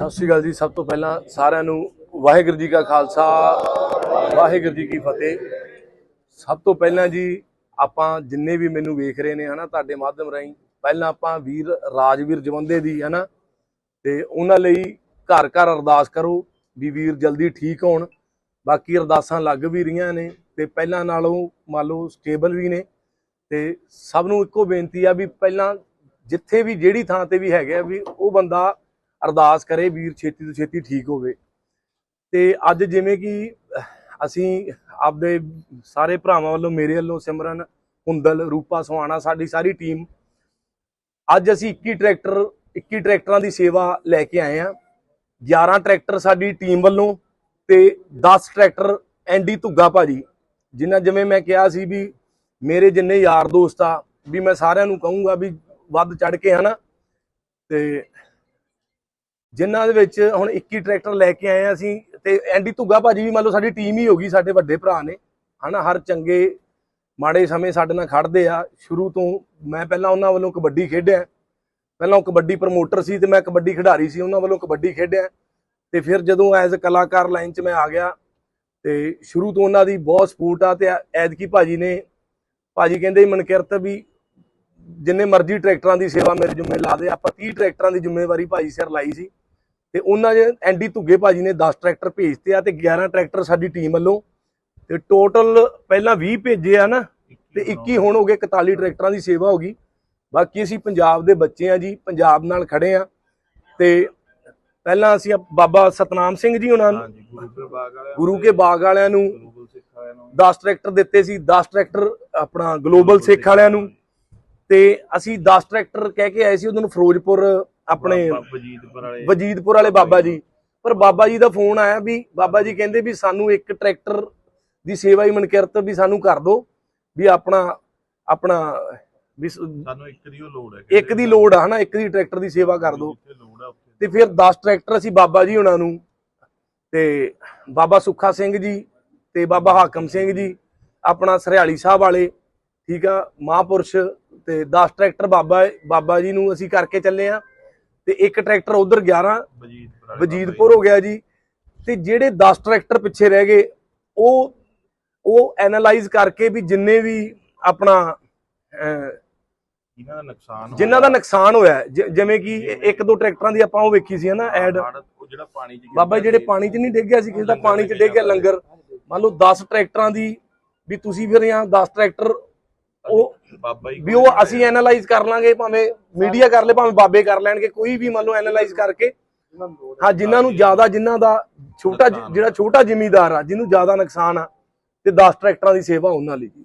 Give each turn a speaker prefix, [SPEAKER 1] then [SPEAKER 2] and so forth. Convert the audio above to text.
[SPEAKER 1] ਸਤਿ ਸ਼੍ਰੀ ਅਕਾਲ ਜੀ। ਸਭ ਤੋਂ ਪਹਿਲਾਂ ਸਾਰਿਆਂ ਨੂੰ ਵਾਹਿਗੁਰੂ ਜੀ ਕਾ ਖਾਲਸਾ, ਵਾਹਿਗੁਰੂ ਜੀ ਕੀ ਫਤਿਹ। ਸਭ ਤੋਂ ਪਹਿਲਾਂ ਜੀ, ਆਪਾਂ ਜਿੰਨੇ ਵੀ ਮੈਨੂੰ ਵੇਖ ਰਹੇ ਨੇ ਹਨਾ, ਤੁਹਾਡੇ ਮਾਧਿਅਮ ਰਾਹੀਂ, ਪਹਿਲਾਂ ਆਪਾਂ ਵੀਰ ਰਾਜਵੀਰ ਜਵੰਦੇ ਦੀ, ਹਨਾ, ਤੇ ਉਹਨਾਂ ਲਈ ਘਰ ਘਰ ਅਰਦਾਸ ਕਰੋ ਵੀ ਵੀਰ ਜਲਦੀ ਠੀਕ ਹੋਣ। ਬਾਕੀ ਅਰਦਾਸਾਂ ਲੱਗ ਵੀ ਰਹੀਆਂ ਨੇ, ਤੇ ਪਹਿਲਾਂ ਨਾਲੋਂ ਮੰਨ ਲਓ ਸਟੇਬਲ ਵੀ ਨੇ। ਤੇ ਸਭ ਨੂੰ ਇੱਕੋ ਬੇਨਤੀ ਆ ਵੀ ਪਹਿਲਾਂ ਜਿੱਥੇ ਵੀ, ਜਿਹੜੀ ਥਾਂ ਤੇ ਵੀ ਹੈਗੇ ਆ ਵੀ ਉਹ ਬੰਦਾ ਅਰਦਾਸ ਕਰੇ ਵੀਰ ਛੇਤੀ ਤੋਂ ਛੇਤੀ ਠੀਕ ਹੋਵੇ। ਤੇ ਅੱਜ ਜਿਵੇਂ ਕਿ ਅਸੀਂ ਆਪਦੇ ਸਾਰੇ ਭਰਾਵਾਂ ਵੱਲੋਂ ਮੇਰੇ ਵੱਲੋਂ ਸਿਮਰਨ ਹੁੰਦਲ ਰੂਪਾ, ਸਵਾਣਾ ਸਾਡੀ ਸਾਰੀ ਟੀਮ ਅੱਜ ਅਸੀਂ 21 ਟਰੈਕਟਰ 21 ਟਰੈਕਟਰਾਂ ਦੀ ਸੇਵਾ ਲੈ ਕੇ ਆਏ ਆ 11 ਟਰੈਕਟਰ ਸਾਡੀ ਟੀਮ ਵੱਲੋਂ ਤੇ 10 ਟਰੈਕਟਰ ਐਂਡੀ ਧੁੱਗਾ ਭਾਜੀ, ਜਿਨ੍ਹਾਂ ਜਿਵੇਂ ਮੈਂ ਕਿਹਾ ਸੀ ਵੀ ਮੇਰੇ ਜਿੰਨੇ ਯਾਰ ਦੋਸਤ ਆ, ਵੀ ਮੈਂ ਸਾਰਿਆਂ ਨੂੰ ਕਹੂੰਗਾ ਵੀ ਵੱਧ ਚੜ ਕੇ ਹਨਾ। ਤੇ ਜਿਨ੍ਹਾਂ ਦੇ ਵਿੱਚ ਹੁਣ 21 ਟਰੈਕਟਰ ਲੈ ਕੇ ਆਏ ਆ ਅਸੀਂ ਤੇ ਐਂਡੀ ਧੁੱਗਾ ਭਾਜੀ ਵੀ ਮੰਨ ਲਓ ਸਾਡੀ ਟੀਮ ਹੀ ਹੋ ਗਈ, ਸਾਡੇ ਵੱਡੇ ਭਰਾ ਨੇ। ਹਨਾ, ਹਰ ਚੰਗੇ ਮਾੜੇ ਸਮੇਂ ਸਾਡੇ ਨਾਲ ਖੜਦੇ ਆ। ਸ਼ੁਰੂ ਤੋਂ ਮੈਂ ਪਹਿਲਾਂ ਉਹਨਾਂ ਵੱਲੋਂ ਕਬੱਡੀ ਖੇਡਿਆ। ਪਹਿਲਾਂ ਉਹ ਕਬੱਡੀ ਪ੍ਰਮੋਟਰ ਸੀ ਤੇ ਮੈਂ ਕਬੱਡੀ ਖਿਡਾਰੀ ਸੀ, ਉਹਨਾਂ ਵੱਲੋਂ ਕਬੱਡੀ ਖੇਡਿਆ। ਤੇ ਫਿਰ ਜਦੋਂ ਐਜ਼ ਕਲਾਕਾਰ ਲਾਈਨ 'ਚ ਮੈਂ ਆ ਗਿਆ ਤੇ ਸ਼ੁਰੂ ਤੋਂ ਉਹਨਾਂ ਦੀ ਬਹੁਤ ਸਪੋਰਟ ਆ ਤੇ ਐਦਕੀ ਭਾਜੀ ਨੇ, ਭਾਜੀ ਕਹਿੰਦੇ ਮਨਕਿਰਤ ਵੀ ਜਿੰਨੇ ਮਰਜ਼ੀ ਟਰੈਕਟਰਾਂ ਦੀ ਸੇਵਾ ਮੇਰੇ ਜੁੰਮੇ ਲਾ ਦੇ, ਆਪਾਂ 30 ਟਰੈਕਟਰਾਂ ਦੀ ਜ਼ਿੰਮੇਵਾਰੀ ਭਾਜੀ ਸਿਰ ਲਾਈ ਸੀ। ਤੇ ਉਹਨਾਂ ਦੇ ਐਂਡੀ ਧੁੱਗੇ ਭਾਜੀ ਨੇ 10 ਟਰੈਕਟਰ ਭੇਜਤੇ ਆ ਤੇ 11 ਟਰੈਕਟਰ ਸਾਡੀ ਟੀਮ ਵੱਲੋਂ। ਤੇ ਟੋਟਲ ਪਹਿਲਾਂ 20 ਭੇਜੇ ਆ ਨਾ ਤੇ 21 ਹੁਣ ਹੋ ਗਏ 41 ਟਰੈਕਟਰਾਂ ਦੀ ਸੇਵਾ ਹੋ ਗਈ। ਬਾਕੀ ਅਸੀਂ ਪੰਜਾਬ ਦੇ ਬੱਚੇ ਆ ਜੀ ਪੰਜਾਬ ਨਾਲ ਖੜੇ ਆ। ਤੇ ਪਹਿਲਾਂ ਅਸੀਂ ਬਾਬਾ ਸਤਨਾਮ ਸਿੰਘ ਜੀ ਉਹਨਾਂ ਨੂੰ
[SPEAKER 2] ਗੁਰੂ ਕੇ ਬਾਗ ਵਾਲਿਆਂ
[SPEAKER 1] ਨੂੰ 10 ਟਰੈਕਟਰ ਦਿੱਤੇ ਸੀ 10 ਟਰੈਕਟਰ ਆਪਣਾ ਗਲੋਬਲ ਸਿੱਖ ਵਾਲਿਆਂ ਨੂੰ। ਤੇ ਅਸੀਂ 10 ਟਰੈਕਟਰ ਕਹਿ ਕੇ ਆਏ ਸੀ ਉਹਨਾਂ ਨੂੰ ਫਿਰੋਜ਼ਪੁਰ ਆਪਣੇ
[SPEAKER 2] ਵਜੀਦਪੁਰ ਵਾਲੇ।
[SPEAKER 1] ਵਜੀਦਪੁਰ ਵਾਲੇ ਬਾਬਾ ਜੀ। ਪਰ ਬਾਬਾ ਜੀ ਦਾ ਫੋਨ ਆਇਆ ਵੀ ਬਾਬਾ ਜੀ ਕਹਿੰਦੇ ਵੀ ਸਾਨੂੰ ਇੱਕ ਟਰੈਕਟਰ ਦੀ ਸੇਵਾ ਹੀ ਮਨਕਿਰਤ ਵੀ ਸਾਨੂੰ ਕਰ ਦਿਓ ਵੀ ਆਪਣਾ ਆਪਣਾ ਵੀ
[SPEAKER 2] ਸਾਨੂੰ ਇੱਕ ਦੀ ਉਹ ਲੋੜ ਹੈ
[SPEAKER 1] ਇੱਕ ਦੀ ਲੋੜ ਆ ਹਨਾ? ਇੱਕ ਦੀ ਟਰੈਕਟਰ ਦੀ ਸੇਵਾ ਕਰ ਦਿਓ।
[SPEAKER 2] ਉੱਥੇ।
[SPEAKER 1] ਤੇ ਫਿਰ 10 ਟਰੈਕਟਰ ਅਸੀਂ ਬਾਬਾ ਜੀ ਉਹਨਾਂ ਨੂੰ ਤੇ ਬਾਬਾ ਸੁੱਖਾ ਸਿੰਘ ਜੀ ਤੇ ਬਾਬਾ ਹਾਕਮ ਸਿੰਘ ਜੀ ਆਪਣਾ ਸਰਿਆਲੀ ਸਾਹਿਬ ਵਾਲੇ ਠੀਕ ਆ ਮਹਾਂਪੁਰਸ਼ ਤੇ 10 ਟਰੈਕਟਰ ਬਾਬਾ ਬਾਬਾ ਜੀ ਨੂੰ ਅਸੀਂ ਕਰਕੇ ਚੱਲੇ ਆ। ਤੇ ਇੱਕ ਟਰੈਕਟਰ ਉਧਰ 11
[SPEAKER 2] ਵਜੀਦਪੁਰ
[SPEAKER 1] ਹੋ ਗਿਆ ਜੀ। ਤੇ ਜਿਹੜੇ 10 ਟਰੈਕਟਰ ਪਿੱਛੇ ਰਹਿ ਗਏ ਉਹ ਉਹ ਐਨਾਲਾਈਜ਼ ਕਰਕੇ ਵੀ ਜਿੰਨੇ ਵੀ ਆਪਣਾ
[SPEAKER 2] ਇਹਨਾਂ ਦਾ ਨੁਕਸਾਨ
[SPEAKER 1] ਜਿਨ੍ਹਾਂ ਦਾ ਨੁਕਸਾਨ ਹੋਇਆ ਜਿਵੇਂ ਕਿ ਇੱਕ ਦੋ ਟਰੈਕਟਰਾਂ ਦੀ ਆਪਾਂ ਉਹ ਵੇਖੀ ਸੀ ਨਾ ਐਡ।
[SPEAKER 2] ਉਹ ਜਿਹੜਾ ਪਾਣੀ ਚ
[SPEAKER 1] ਬਾਬਾ ਜਿਹੜੇ ਪਾਣੀ 'ਚ ਨਹੀਂ ਡਿੱਗਿਆ ਸੀ ਕਿਸੇ ਦਾ ਪਾਣੀ 'ਚ ਡਿੱਗ ਗਿਆ ਲੰਗਰ। ਮੰਨ ਲਓ 10 ਟਰੈਕਟਰਾਂ ਦੀ ਵੀ ਤੁਸੀਂ ਫਿਰ ਜਾਂ 10 ਟਰੈਕਟਰ
[SPEAKER 2] ਬਾਬਾ ਜੀ
[SPEAKER 1] ਵੀ ਉਹ ਅਸੀਂ ਐਨਾਲਾਈਜ਼ ਕਰ ਲਾਂਗੇ ਭਾਵੇਂ ਮੀਡੀਆ ਕਰ ਲੇ ਭਾਵੇਂ ਬਾਬੇ ਕਰ ਲੈਣਗੇ ਕੋਈ ਵੀ ਮੰਨ ਲਓ ਐਨਾਲਾਈਜ਼ ਕਰਕੇ। ਹਾਂ ਜਿਨ੍ਹਾਂ ਨੂੰ ਜ਼ਿਆਦਾ ਜਿਨ੍ਹਾਂ ਦਾ ਛੋਟਾ ਜਿਹੜਾ ਛੋਟਾ ਜ਼ਿਮੀਦਾਰ ਆ ਜਿਹਨੂੰ ਜ਼ਿਆਦਾ ਨੁਕਸਾਨ ਆ ਤੇ 10 ਟਰੈਕਟਰਾਂ ਦੀ ਸੇਵਾ ਉਹਨਾਂ ਲਈ। ਜੀ